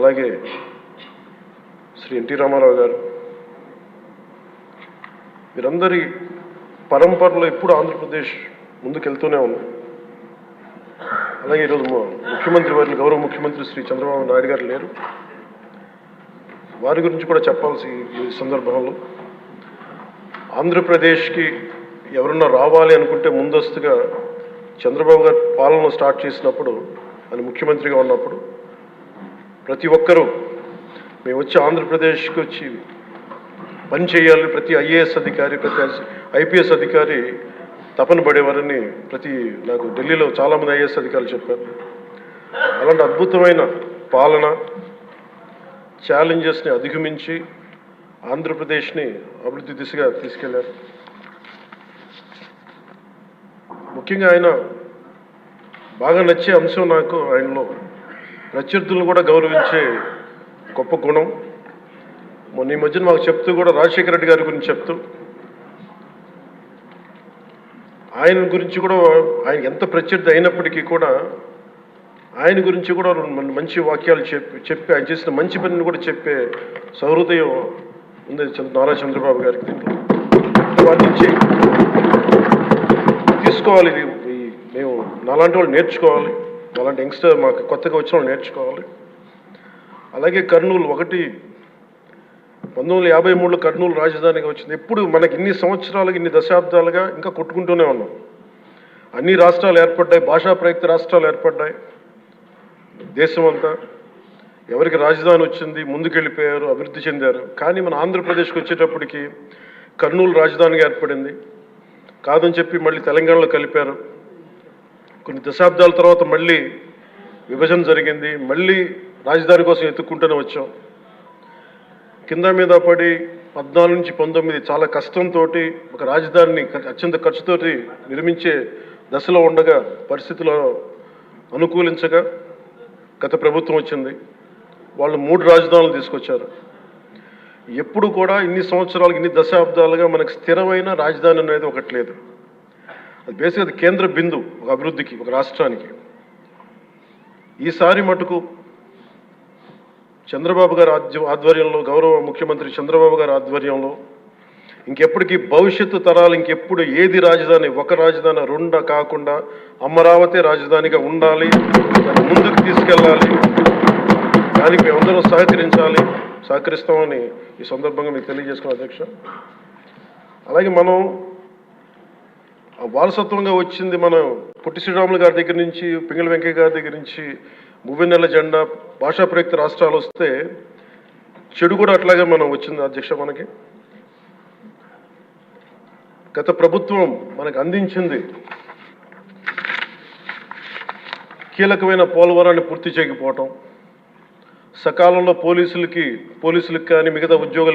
అలాగే శ్రీ ఎన్టీ రామారావు గారు. వీరందరి పరంపరలో ఎప్పుడు ఆంధ్రప్రదేశ్ ముందుకెళ్తూనే ఉంది. అలాగే ఈరోజు ముఖ్యమంత్రి వారిని గౌరవ ముఖ్యమంత్రి శ్రీ చంద్రబాబు నాయుడు గారు లేరు. వారి గురించి కూడా చెప్పాల్సి ఈ సందర్భంలో ఆంధ్రప్రదేశ్కి ఎవరన్నా రావాలి అనుకుంటే ముందస్తుగా చంద్రబాబు గారు పాలన స్టార్ట్ చేసినప్పుడు ఆయన ముఖ్యమంత్రిగా ఉన్నప్పుడు ప్రతి ఒక్కరూ మేము వచ్చి ఆంధ్రప్రదేశ్కి వచ్చి పని చేయాలి ప్రతి ఐఏఎస్ అధికారి ప్రతి ఐపీఎస్ అధికారి తపన పడేవారని ప్రతి నాకు ఢిల్లీలో చాలామంది ఐఏఎస్ అధికారులు చెప్పారు. అలాంటి అద్భుతమైన పాలన ఛాలెంజెస్ని అధిగమించి ఆంధ్రప్రదేశ్ని అభివృద్ధి దిశగా తీసుకెళ్ళారు. ముఖ్యంగా ఆయన బాగా నచ్చే అంశం నాకు ఆయనలో ప్రత్యర్థులను కూడా గౌరవించే గొప్ప గుణం. మొన్న ఈ మధ్యన మాకు చెప్తూ కూడా రాజశేఖర రెడ్డి గారి గురించి చెప్తూ ఆయన గురించి కూడా ఆయన ఎంత ప్రత్యర్థి అయినప్పటికీ కూడా ఆయన గురించి కూడా రెండు మంచి వాక్యాలు చెప్పి చెప్పి ఆయన చేసిన మంచి పనిని కూడా చెప్పే సహృదయం ఉంది చంద్ర- నారా చంద్రబాబు గారికి. దీంట్లో వాటి నుంచి తీసుకోవాలి. ఇది మేము నాలాంటి వాళ్ళు నేర్చుకోవాలి. అలాంటి యంగ్స్టర్ మాకు కొత్తగా వచ్చిన వాళ్ళు నేర్చుకోవాలి. అలాగే కర్నూలు ఒకటి పంతొమ్మిది వందల యాభై మూడులో కర్నూలు రాజధానిగా వచ్చింది. ఎప్పుడు మనకి ఇన్ని సంవత్సరాలుగా ఇన్ని దశాబ్దాలుగా ఇంకా కొట్టుకుంటూనే ఉన్నాం. అన్ని రాష్ట్రాలు ఏర్పడ్డాయి భాషా ప్రయుక్త రాష్ట్రాలు ఏర్పడ్డాయి. దేశం అంతా ఎవరికి రాజధాని వచ్చింది ముందుకెళ్ళిపోయారు అభివృద్ధి చెందారు. కానీ మన ఆంధ్రప్రదేశ్కి వచ్చేటప్పటికి కర్నూలు రాజధానిగా ఏర్పడింది. కాదని చెప్పి మళ్ళీ తెలంగాణలో కలిపారు. కొన్ని దశాబ్దాల తర్వాత మళ్ళీ విభజన జరిగింది. మళ్ళీ రాజధాని కోసం ఎత్తుక్కుంటూనే వచ్చాం. కింద మీద పడి పద్నాలుగు నుంచి పంతొమ్మిది చాలా కష్టంతో ఒక రాజధానిని అత్యంత ఖర్చుతోటి నిర్మించే దశలో ఉండగా పరిస్థితులు అనుకూలించగా గత ప్రభుత్వం వచ్చింది. వాళ్ళు మూడు రాజధానులు తీసుకొచ్చారు. ఎప్పుడు కూడా ఇన్ని సంవత్సరాలు ఇన్ని దశాబ్దాలుగా మనకు స్థిరమైన రాజధాని అనేది ఒకటి లేదు. అది బేసిక్ అది కేంద్ర బిందు ఒక అభివృద్ధికి ఒక రాష్ట్రానికి. ఈసారి మటుకు చంద్రబాబు గారి ఆధ్య ఆధ్వర్యంలో గౌరవ ముఖ్యమంత్రి చంద్రబాబు గారి ఆధ్వర్యంలో ఇంకెప్పటికీ భవిష్యత్తు తరాలు ఇంకెప్పుడు ఏది రాజధాని ఒక రాజధాని రెండ కాకుండా అమరావతి రాజధానిగా ఉండాలి ముందుకు తీసుకెళ్ళాలి దానికి మేమందరం సహకరించాలి సహకరిస్తామని ఈ సందర్భంగా మీకు తెలియజేసుకున్న అధ్యక్ష. అలాగే మనం వారసత్వంగా వచ్చింది మన పొట్టి శ్రీరాములు గారి దగ్గర నుంచి పింగళ వెంకయ్య గారి దగ్గర నుంచి మువ్వెన్నెల జెండా భాషా ప్రయుక్త రాష్ట్రాలు వస్తే చెడు కూడా అట్లాగే మనం వచ్చింది అధ్యక్ష మనకి. గత ప్రభుత్వం మనకు అందించింది కీలకమైన పోలవరాన్ని పూర్తి చేయకపోవటం. సకాలంలో పోలీసులకి పోలీసులకు కానీ మిగతా ఉద్యోగులకి